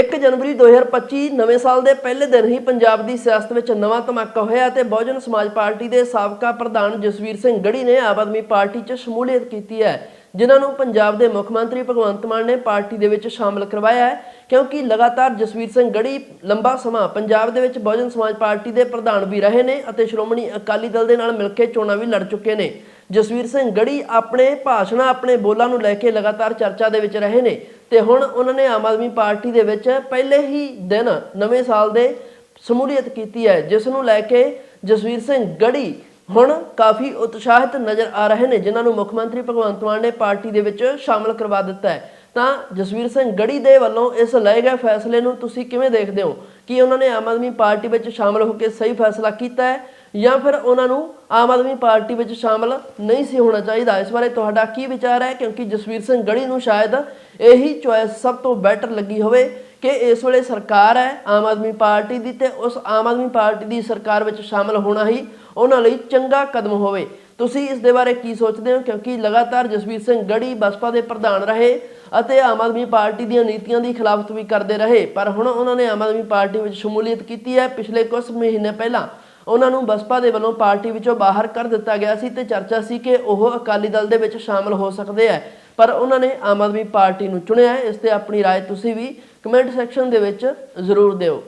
1 ਜਨਵਰੀ 2025 ਨਵੇਂ ਸਾਲ ਦੇ ਪਹਿਲੇ ਦਿਨ ਹੀ ਪੰਜਾਬ ਦੀ ਸਿਆਸਤ ਵਿੱਚ ਨਵਾਂ ਧਮਾਕਾ ਹੋਇਆ ਤੇ ਬਹੁਜਨ ਸਮਾਜ ਪਾਰਟੀ ਦੇ ਸਾਬਕਾ ਪ੍ਰਧਾਨ ਜਸਵੀਰ ਸਿੰਘ ਗੜੀ ਨੇ ਆਮ ਆਦਮੀ ਪਾਰਟੀ 'ਚ ਸ਼ਮੂਲੀਅਤ ਕੀਤੀ ਹੈ, ਜਿਨ੍ਹਾਂ ਨੂੰ ਪੰਜਾਬ ਦੇ ਮੁੱਖ ਮੰਤਰੀ ਭਗਵੰਤ ਮਾਨ ਨੇ ਪਾਰਟੀ ਦੇ ਵਿੱਚ ਸ਼ਾਮਲ ਕਰਵਾਇਆ ਹੈ, ਕਿਉਂਕਿ ਲਗਾਤਾਰ ਜਸਵੀਰ ਸਿੰਘ ਗੜੀ ਲੰਬਾ ਸਮਾਂ ਪੰਜਾਬ ਦੇ ਵਿੱਚ ਬਹੁਜਨ ਸਮਾਜ ਪਾਰਟੀ ਦੇ ਪ੍ਰਧਾਨ ਵੀ ਰਹੇ ਨੇ ਅਤੇ ਸ਼੍ਰੋਮਣੀ ਅਕਾਲੀ ਦਲ ਦੇ ਨਾਲ ਮਿਲ ਕੇ ਚੋਣਾਂ ਵੀ ਲੜ ਚੁੱਕੇ ਨੇ। ਜਸਵੀਰ ਸਿੰਘ ਗੜੀ ਆਪਣੇ ਭਾਸ਼ਣਾਂ, ਆਪਣੇ ਬੋਲਾਂ ਨੂੰ ਲੈ ਕੇ ਲਗਾਤਾਰ ਚਰਚਾ ਦੇ ਵਿੱਚ ਰਹੇ ਨੇ ਤੇ ਹੁਣ ਉਹਨਾਂ ਨੇ ਆਮ ਆਦਮੀ ਪਾਰਟੀ ਦੇ ਵਿੱਚ ਪਹਿਲੇ ਹੀ ਦਿਨ ਨਵੇਂ ਸਾਲ ਦੇ ਸ਼ਮੂਲੀਅਤ ਕੀਤੀ ਹੈ, ਜਿਸ ਨੂੰ ਲੈ ਕੇ ਜਸਵੀਰ ਸਿੰਘ ਗੜੀ ਹੁਣ ਕਾਫੀ ਉਤਸ਼ਾਹਿਤ ਨਜ਼ਰ ਆ ਰਹੇ ਨੇ, ਜਿਨ੍ਹਾਂ ਨੂੰ ਮੁੱਖ ਮੰਤਰੀ ਭਗਵੰਤ ਮਾਨ ਨੇ ਪਾਰਟੀ ਦੇ ਵਿੱਚ ਸ਼ਾਮਲ ਕਰਵਾ ਦਿੱਤਾ ਹੈ। ਤਾਂ ਜਸਵੀਰ ਸਿੰਘ ਗੜੀ ਦੇ ਵੱਲੋਂ ਇਸ ਲਏ ਗਏ ਫੈਸਲੇ ਨੂੰ ਤੁਸੀਂ ਕਿਵੇਂ ਦੇਖਦੇ ਹੋ? ਕਿ ਉਹਨਾਂ ਨੇ ਆਮ ਆਦਮੀ ਪਾਰਟੀ ਵਿੱਚ ਸ਼ਾਮਲ ਹੋ ਕੇ ਸਹੀ ਫੈਸਲਾ ਕੀਤਾ ਹੈ? ਜਾਂ ਫਿਰ ਉਹਨਾਂ ਨੂੰ ਆਮ ਆਦਮੀ ਪਾਰਟੀ ਵਿੱਚ ਸ਼ਾਮਲ ਨਹੀਂ ਸੀ ਹੋਣਾ ਚਾਹੀਦਾ। ਇਸ ਬਾਰੇ ਤੁਹਾਡਾ ਕੀ ਵਿਚਾਰ ਹੈ? ਕਿਉਂਕਿ ਜਸਵੀਰ ਸਿੰਘ ਗੜੀ ਨੂੰ ਸ਼ਾਇਦ ਇਹੀ ਚੁਆਇਸ ਸਭ ਤੋਂ ਬੈਟਰ ਲੱਗੀ ਹੋਵੇ ਕਿ ਇਸ ਵੇਲੇ ਸਰਕਾਰ ਹੈ ਆਮ ਆਦਮੀ ਪਾਰਟੀ ਦੀ ਤੇ ਉਸ ਆਮ ਆਦਮੀ ਪਾਰਟੀ ਦੀ ਸਰਕਾਰ ਵਿੱਚ ਸ਼ਾਮਲ ਹੋਣਾ ਹੀ ਉਹਨਾਂ ਲਈ ਚੰਗਾ ਕਦਮ ਹੋਵੇ। ਤੁਸੀਂ ਇਸ ਦੇ ਬਾਰੇ ਕੀ ਸੋਚਦੇ ਹੋ? ਕਿਉਂਕਿ ਲਗਾਤਾਰ ਜਸਵੀਰ ਸਿੰਘ ਗੜੀ ਬਸਪਾ ਦੇ ਪ੍ਰਧਾਨ ਰਹੇ ਅਤੇ ਆਮ ਆਦਮੀ ਪਾਰਟੀ ਦੀਆਂ ਨੀਤੀਆਂ ਦੀ ਖਿਲਾਫਤ ਵੀ ਕਰਦੇ ਰਹੇ। ਪਰ ਹੁਣ ਉਹਨਾਂ ਨੇ ਆਮ ਆਦਮੀ ਪਾਰਟੀ ਵਿੱਚ ਸ਼ਮੂਲੀਅਤ ਕੀਤੀ ਹੈ। ਪਿਛਲੇ ਕੁਝ ਮਹੀਨੇ ਪਹਿਲਾਂ ਉਹਨਾਂ ਨੂੰ ਬਸਪਾ ਦੇ ਵੱਲੋਂ ਪਾਰਟੀ ਵਿੱਚੋਂ ਬਾਹਰ ਕਰ ਦਿੱਤਾ ਗਿਆ ਸੀ ਤੇ ਚਰਚਾ ਸੀ ਕਿ ਉਹ ਅਕਾਲੀ ਦਲ ਦੇ ਵਿੱਚ ਸ਼ਾਮਲ ਹੋ ਸਕਦੇ ਹੈ ਪਰ ਉਹਨਾਂ ਨੇ ਆਮ ਆਦਮੀ ਪਾਰਟੀ ਨੂੰ ਚੁਣਿਆ ਹੈ ਇਸ ਤੇ ਆਪਣੀ رائے ਤੁਸੀਂ ਵੀ ਕਮੈਂਟ ਸੈਕਸ਼ਨ ਦੇ ਵਿੱਚ ਜ਼ਰੂਰ ਦਿਓ